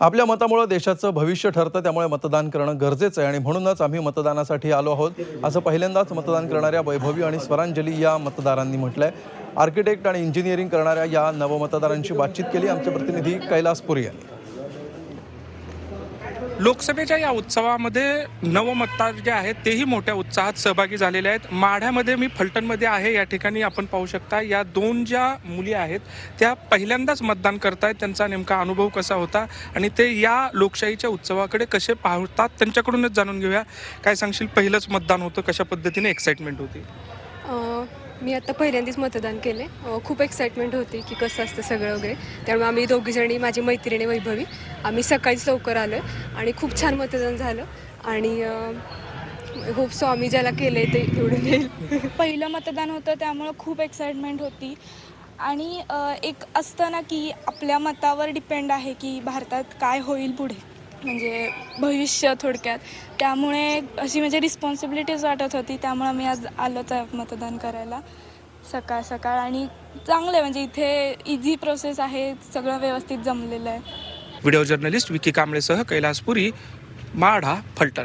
आपल्या मतामुळे देशाचं भविष्य ठरतं त्यामुळे मतदान करणं गरजेचं आहे. आणि म्हणूनच आम्ही मतदानासाठी आलो आहोत. असं पहिल्यांदाच मतदान करणाऱ्या वैभवी आणि स्वरांजली या मतदारांनी म्हटलं आहे आर्किटेक्ट आणि इंजिनिअरिंग करणाऱ्या या नवमतदारांशी बातचीत केली आमचे प्रतिनिधी कैलासपुरी यांनी. लोकसभेच्या या उत्सवामध्ये नवमतदार जे आहेत तेही मोठ्या उत्साहात सहभागी झालेले आहेत. माढ्यामध्ये मी फलटणमध्ये आहे या ठिकाणी आपण पाहू शकता या दोन ज्या मुली आहेत त्या पहिल्यांदाच मतदान करतायत. त्यांचा नेमका अनुभव कसा होता आणि ते या लोकशाहीच्या उत्सवाकडे कसे पाहतात त्यांच्याकडूनच जाणून घेऊया. काय सांगशील पहिलंच मतदान होतं कशा पद्धतीने एक्साइटमेंट होती? मी आता पहिल्यांदाच मतदान केले खूप एक्साइटमेंट होती की कसं असतं सगळं वगैरे. त्यामुळे आम्ही दोघीजणी माझी मैत्रिणी वैभवी आम्ही सकाळीच लवकर आलो आणि खूप छान मतदान झालं. आणि होप सो आम्ही ज्याला केलं ते निवडून येईल. पहिलं मतदान होतं त्यामुळं खूप एक्साइटमेंट होती. आणि एक असतं ना की आपल्या मतावर डिपेंड आहे की भारतात काय होईल पुढे. म्हणजे भविष्य थोडक्यात. त्यामुळे अशी म्हणजे रिस्पॉन्सिबिलिटीज वाटत होती त्यामुळं मी आज आलोच आहे मतदान करायला. सकाळ सकाळ आणि चांगलं आहे म्हणजे इथे इझी प्रोसेस आहे सगळं व्यवस्थित जमलेलं आहे. व्हिडिओ जर्नलिस्ट विकी कांबळेसह कैलासपुरी माढा फलटण.